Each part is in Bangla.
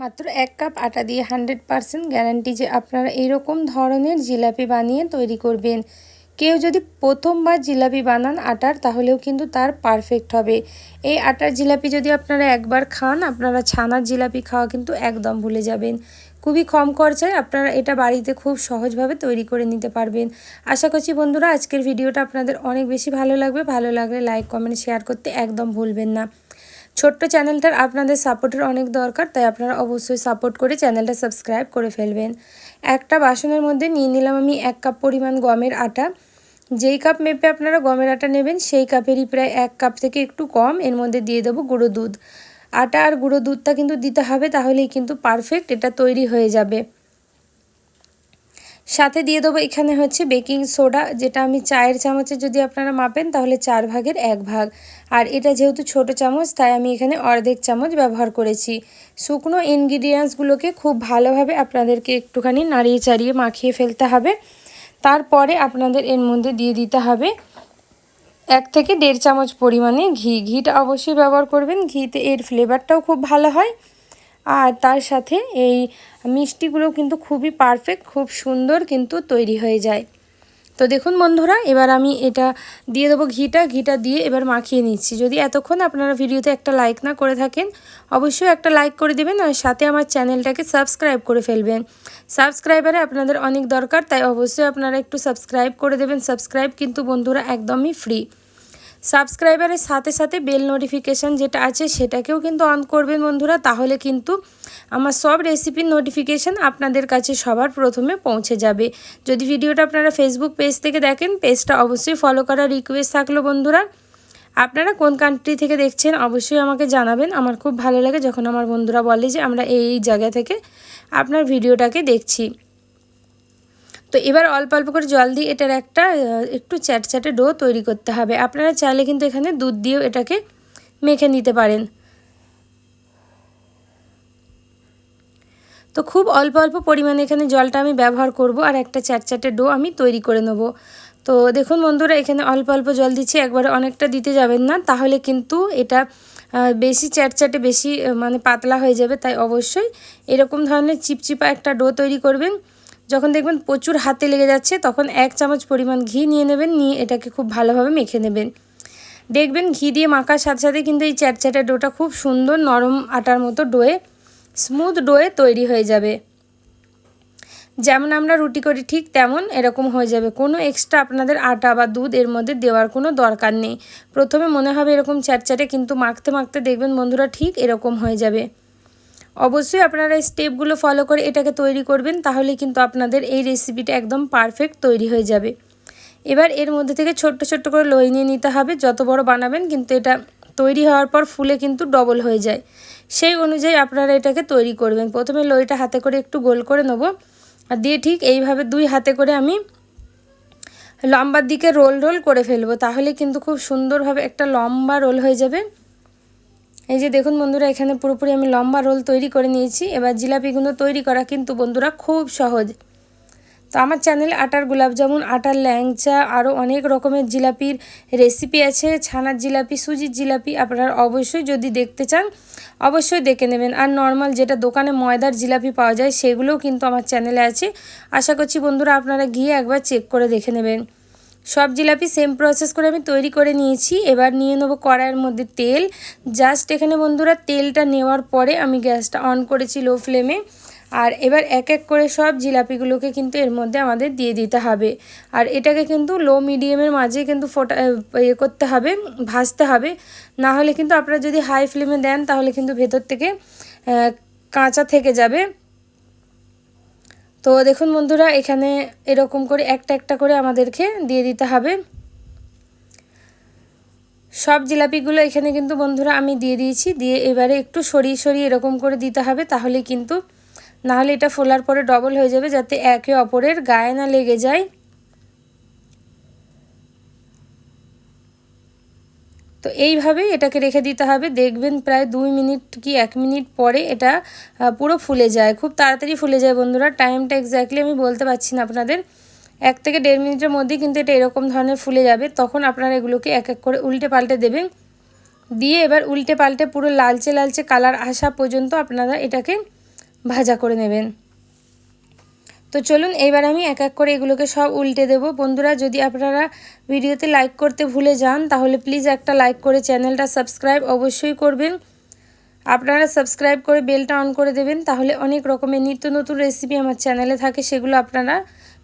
মাত্র এক কাপ আটা দিয়ে হান্ড্রেড পারসেন্ট গ্যারান্টি যে আপনারা এরকম ধরনের জিলাপি বানিয়ে তৈরি করবেন। কেউ যদি প্রথমবার জিলাপি বানান আটার, তাহলেও কিন্তু তার পারফেক্ট হবে। এই আটার জিলাপি যদি আপনারা একবার খান, আপনারা ছানার জিলাপি খাওয়া কিন্তু একদম ভুলে যাবেন। খুবই কম খরচায় আপনারা এটা বাড়িতে খুব সহজভাবে তৈরি করে নিতে পারবেন। আশা করছি বন্ধুরা, আজকের ভিডিওটা আপনাদের অনেক বেশি ভালো লাগবে। ভালো লাগলে লাইক কমেন্ট শেয়ার করতে একদম ভুলবেন না। ছোট্ট চ্যানেলটার আপনাদের সাপোর্টের অনেক দরকার, তাই আপনারা অবশ্যই সাপোর্ট করে চ্যানেলটা সাবস্ক্রাইব করে ফেলবেন। একটা বাসনের মধ্যে নিয়ে নিলাম আমি এক কাপ পরিমাণ গমের আটা। যেই কাপ মেপে আপনারা গমের আটা নেবেন, সেই কাপেরই প্রায় এক কাপ থেকে একটু কম, এর মধ্যে দিয়ে দেবো গুঁড়ো দুধ। আটা আর গুঁড়ো দুধটা কিন্তু দিতে হবে, তাহলেই কিন্তু পারফেক্ট এটা তৈরি হয়ে যাবে। সাথে দিয়ে দেবো এখানে হচ্ছে বেকিং সোডা, যেটা আমি চায়ের চামচে যদি আপনারা মাপেন তাহলে চার ভাগের এক ভাগ। আর এটা যেহেতু ছোট চামচ, তাই আমি এখানে অর্ধেক চামচ ব্যবহার করেছি। শুকনো ইনগ্রিডিয়েন্টসগুলোকে খুব ভালোভাবে আপনাদেরকে একটুখানি নাড়িয়ে চাড়িয়ে মাখিয়ে ফেলতে হবে। তারপরে আপনাদের এর মধ্যে দিয়ে দিতে হবে এক থেকে দেড় চামচ পরিমাণে ঘি। ঘিটা অবশ্যই ব্যবহার করবেন, ঘিতে এর ফ্লেভারটাও খুব ভালো হয়। আর তার সাথে এই মিষ্টিগুলো কিন্তু খুবই পারফেক্ট খুব সুন্দর কিন্তু তৈরি হয়ে যায়। তো দেখুন বন্ধুরা, এবার আমি এটা দিয়ে দেবো ঘিটা। ঘিটা দিয়ে এবার মাখিয়ে নিচ্ছি। যদি এতক্ষণ আপনারা ভিডিওতে একটা লাইক না করে থাকেন, অবশ্যই একটা লাইক করে দেবেন আর সাথে আমার চ্যানেলটাকে সাবস্ক্রাইব করে ফেলবেন। সাবস্ক্রাইবারে আপনাদের অনেক দরকার, তাই অবশ্যই আপনারা একটু সাবস্ক্রাইব করে দেবেন। সাবস্ক্রাইব কিন্তু বন্ধুরা একদমই ফ্রি সাবস্ক্রাইবারের সাথে সাথে বেল নোটিফিকেশান যেটা আছে সেটাকেও কিন্তু অন করবেন বন্ধুরা। তাহলে কিন্তু আমার সব রেসিপির নোটিফিকেশান আপনাদের কাছে সবার প্রথমে পৌঁছে যাবে। যদি ভিডিওটা আপনারা ফেসবুক পেজ থেকে দেখেন পেজটা অবশ্যই ফলো করার রিকোয়েস্ট থাকল বন্ধুরা। আপনারা কোন কান্ট্রি থেকে দেখছেন অবশ্যই আমাকে জানাবেন। আমার খুব ভালো লাগে যখন আমার বন্ধুরা বলে যে আমরা এই জায়গা থেকে আপনার ভিডিওটাকে দেখছি। তো এবার অল্প অল্প করে জল দিয়ে এটার একটা একটু চ্যাটচ্যাটে ডো তৈরি করতে হবে। আপনারা চাইলে কিন্তু এখানে দুধ দিয়েও এটাকে মেখে নিতে পারেন। তো খুব অল্প অল্প পরিমাণে এখানে জলটা আমি ব্যবহার করব আর একটা চ্যাটচ্যাটে ডো আমি তৈরি করে নেব। তো দেখুন বন্ধুরা, এখানে অল্প অল্প জল দিচ্ছি, একবারে অনেকটা দিতে যাবেন না, তাহলে কিন্তু এটা বেশি চ্যাটচ্যাটে বেশি মানে পাতলা হয়ে যাবে, তাই অবশ্যই এরকম ধরনের চিপচিপা একটা ডো তৈরি করবেন। যখন দেখবেন প্রচুর হাতে লেগে যাচ্ছে, তখন এক চামচ পরিমাণ ঘি নিয়ে নেবেন, নিয়ে এটাকে খুব ভালোভাবে মেখে নেবেন। দেখবেন ঘি দিয়ে মাখার সাথে সাথে কিন্তু এই চ্যাটচ্যাটের ডোটা খুব সুন্দর নরম আটার মতো ডোয়ে, স্মুথ ডোয়ে তৈরি হয়ে যাবে। যেমন আমরা রুটি করি ঠিক তেমন এরকম হয়ে যাবে। কোনো এক্সট্রা আপনাদের আটা বা দুধ এর মধ্যে দেওয়ার কোনো দরকার নেই। প্রথমে মনে হবে এরকম চ্যাটচ্যাটে, কিন্তু মাখতে মাখতে দেখবেন বন্ধুরা ঠিক এরকম হয়ে যাবে। অবশ্যই আপনারা এই স্টেপগুলো ফলো করে এটাকে তৈরি করবেন তাহলে কিন্তু আপনাদের এই রেসিপিটা একদম পারফেক্ট তৈরি হয়ে যাবে। এবার এর মধ্যে থেকে ছোট্ট ছোট্ট করে লই নিয়ে নিতে হবে, যত বড় বানাবেন কিন্তু এটা তৈরি হওয়ার পর ফুলে কিন্তু ডবল হয়ে যায়। সেই অনুযায়ী আপনারা এটাকে তৈরি করবেন। প্রথমে লইটা হাতে করে একটু গোল করে নেব, আর দিয়ে ঠিক এইভাবে দুই হাতে করে আমি লম্বার দিকে রোল রোল করে ফেলব তাহলে কিন্তু খুব সুন্দরভাবে একটা লম্বা রোল হয়ে যাবে। এই যে দেখুন বন্ধুরা, এখানে পুরোপুরি আমি লম্বা রোল তৈরি করে নিয়েছি। এবার জিলাপিগুলো তৈরি করা কিন্তু বন্ধুরা খুব সহজ। তো আমার চ্যানেলে আটার জামুন, আটার ল্যাংচা আরও অনেক রকমের জিলাপির রেসিপি আছে। ছানার জিলাপি, সুজির জিলাপি আপনারা অবশ্যই যদি দেখতে চান, অবশ্যই দেখে নেবেন। আর নর্মাল যেটা দোকানে ময়দার জিলাপি পাওয়া যায়, সেগুলোও কিন্তু আমার চ্যানেলে আছে। আশা করছি বন্ধুরা, আপনারা গিয়ে একবার চেক করে দেখে নেবেন। সব জিলাপি সেম প্রসেস করে আমি তৈরি করে নিয়েছি। এবার নিয়ে নেব কড়াইয়ের মধ্যে তেল। জাস্ট এখানে বন্ধুরা তেলটা নেওয়ার পরে আমি গ্যাসটা অন করেছি লো ফ্লেমে আর এবার এক এক করে সব জিলাপিগুলোকে কিন্তু এর মধ্যে আমাদের দিয়ে দিতে হবে। আর এটাকে কিন্তু লো মিডিয়ামের মাঝে কিন্তু ফোটা ইয়ে করতে হবে, ভাজতে হবে। না হলে কিন্তু আপনারা যদি হাই ফ্লেমে দেন, তাহলে কিন্তু ভেতর থেকে কাঁচা থেকে যাবে। তো দেখুন বন্ধুরা, এখানে এরকম করে একটা একটা করে আমাদেরকে দিয়ে দিতে হবে। সব জিলাপিগুলো এখানে কিন্তু বন্ধুরা আমি দিয়ে দিয়েছি। দিয়ে এবারে একটু সরিয়ে সরিয়ে এরকম করে দিতে হবে, তাহলে কিন্তু নাহলে এটা ফোলার পরে ডবল হয়ে যাবে, যাতে একে অপরের গায়ে না লেগে যায়। তো এইভাবেই এটাকে রেখে দিতে হবে। দেখবেন প্রায় দুই মিনিট কি এক মিনিট পরে এটা পুরো ফুলে যায়। খুব তাড়াতাড়ি ফুলে যায় বন্ধুরা। টাইমটা এক্স্যাক্টলি আমি বলতে পারছি না আপনাদের। এক থেকে দেড় মিনিটের মধ্যেই কিন্তু এটা এরকম ধরনের ফুলে যাবে। তখন আপনারা এগুলোকে এক এক করে উল্টে পাল্টে দেবেন। দিয়ে এবার উল্টে পাল্টে পুরো লালচে লালচে কালার আসা পর্যন্ত আপনারা এটাকে ভাজা করে নেবেন। তো চলুন এবার আমি এক এক করে এগুলোকে সব উল্টে দেব। বন্ধুরা, যদি আপনারা ভিডিওতে লাইক করতে ভুলে যান, তাহলে প্লিজ একটা লাইক করে চ্যানেলটা সাবস্ক্রাইব অবশ্যই করবেন। আপনারা সাবস্ক্রাইব করে বেলটা অন করে দেবেন, তাহলে অনেক রকমের নিত্য নতুন রেসিপি আমার চ্যানেলে থাকে, সেগুলো আপনারা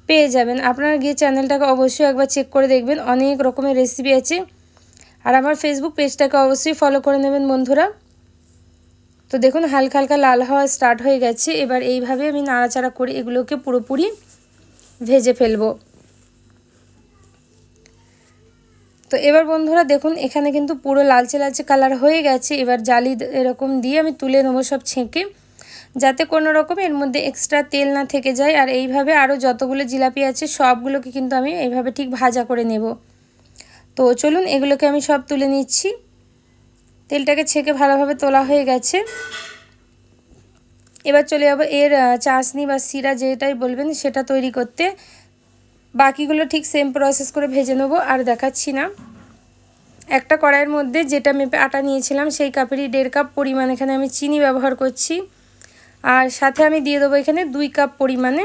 পেয়ে যাবেন। আপনারা গিয়ে চ্যানেলটাকে অবশ্যই একবার চেক করে দেখবেন, অনেক রকমের রেসিপি আছে। আর আমার ফেসবুক পেজটাকে অবশ্যই ফলো করে নেবেন, বন্ধুরা। তো দেখুন, হালকা হালকা লাল হওয়া স্টার্ট হয়ে গেছে। এবার এইভাবে আমি নাড়াচাড়া করে এগুলোকে পুরোপুরি ভেজে ফেলব। তো এবার বন্ধুরা দেখুন, এখানে কিন্তু পুরো লালচে লালচে কালার হয়ে গেছে। এবার জালি এরকম দিয়ে আমি তুলে নেব সব ছেঁকে। যাতে কোনো রকম এর মধ্যে এক্সট্রা তেল না থেকে যায়। আর এইভাবে আরও যতগুলো জিলাপি আছে, সবগুলোকে কিন্তু আমি এইভাবে ঠিক ভাজা করে নেব। তো চলুন, এগুলোকে আমি সব তুলে নিচ্ছি। তেলটাকে ছেঁকে ভালোভাবে তোলা হয়ে গেছে। এবার চলে যাব এর চাশনি বা সিরা যেটাই বলবেন সেটা তৈরি করতে। বাকিগুলো ঠিক সেম প্রসেস করে ভেজে নেব, আর দেখাচ্ছি না। একটা কড়াইয়ের মধ্যে যেটা মেপে আটা নিয়েছিলাম সেই কাপেরই দেড় কাপ পরিমাণ এখানে আমি চিনি ব্যবহার করছি। আর সাথে আমি দিয়ে দেবো এখানে দুই কাপ পরিমাণে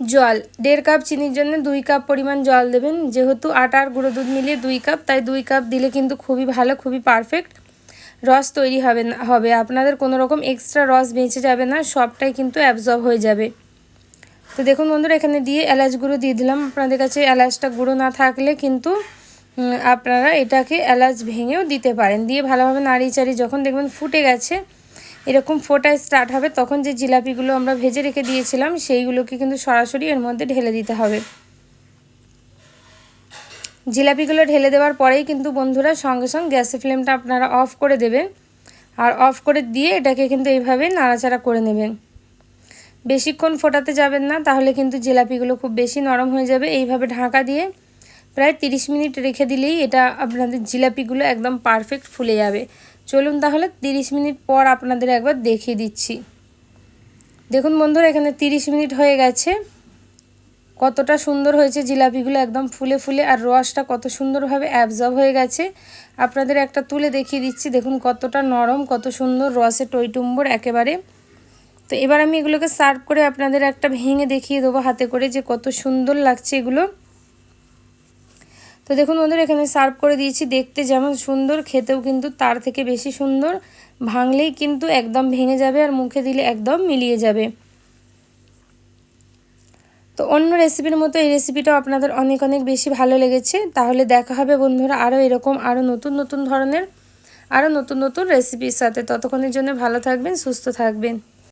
জল। দেড় কাপ চিনির জন্য দুই কাপ পরিমাণ জল দেবেন। যেহেতু আটার গুঁড়ো দুধ মিলিয়ে দুই কাপ, তাই দুই কাপ দিলে কিন্তু খুবই ভালো, খুবই পারফেক্ট রস তৈরি হবে না, হবে। আপনাদের কোনো রকম এক্সট্রা রস বেঁচে যাবে না, সবটাই কিন্তু অ্যাবজর্ব হয়ে যাবে। তো দেখুন বন্ধুরা, এখানে দিয়ে এলাচ গুঁড়ো দিয়ে দিলাম। আপনাদের কাছে এলাচটা গুঁড়ো না থাকলে কিন্তু আপনারা এটাকে এলাচ ভেঙেও দিতে পারেন। দিয়ে ভালোভাবে নাড়িয়ে চাড়িয়ে যখন দেখবেন ফুটে গেছে এরকম ফোটায় স্টার্ট হবে, তখন যে জিলাপিগুলো আমরা ভেজে রেখে দিয়েছিলাম, সেইগুলোকে কিন্তু সরাসরি এর মধ্যে ঢেলে দিতে হবে। জিলাপিগুলো ঢেলে দেওয়ার পরেই কিন্তু বন্ধুরা সঙ্গে সঙ্গে গ্যাসের ফ্লেমটা আপনারা অফ করে দেবেন। আর অফ করে দিয়ে এটাকে কিন্তু এইভাবে নাড়াচাড়া করে নেবেন। বেশিক্ষণ ফোটাতে যাবেন না, তাহলে কিন্তু জিলাপিগুলো খুব বেশি নরম হয়ে যাবে। এইভাবে ঢাকা দিয়ে প্রায় 30 মিনিট রেখে দিলেই এটা আপনাদের জিলাপিগুলো একদম পারফেক্ট ফুলে যাবে। চলুন তাহলে 30 মিনিট পর আপনাদের একবার দেখিয়ে দিচ্ছি। দেখুন বন্ধুরা, এখানে 30 মিনিট হয়ে গেছে। কতটা সুন্দর হয়েছে জিলাপিগুলো একদম ফুলে ফুলে, আর রসটা কত সুন্দরভাবে অ্যাবজর্ব হয়ে গেছে। আপনাদের একটা তুলে দেখিয়ে দিচ্ছি। দেখুন কতটা নরম, কত সুন্দর রসে টইটুম্বর একেবারে। তো এবার আমি এগুলোকে সার্ভ করে আপনাদের একটা ভেঙে দেখিয়ে দেবো হাতে করে যে কত সুন্দর লাগছে এগুলো। তো দেখুন বন্ধুরা, এখানে সার্ভ করে দিয়েছি। দেখতে যেমন সুন্দর, খেতেও কিন্তু তার থেকে বেশি সুন্দর। ভাঙলেই কিন্তু একদম ভেঙে যাবে আর মুখে দিলে একদম মিলিয়ে যাবে। তো অন্য রেসিপির মতো এই রেসিপিটাও আপনাদের অনেক অনেক বেশি ভালো লেগেছে। তাহলে দেখা হবে বন্ধুরা আরও এরকম আরও নতুন নতুন ধরনের, আরও নতুন নতুন রেসিপির সাথে। ততক্ষণের জন্য ভালো থাকবেন, সুস্থ থাকবেন।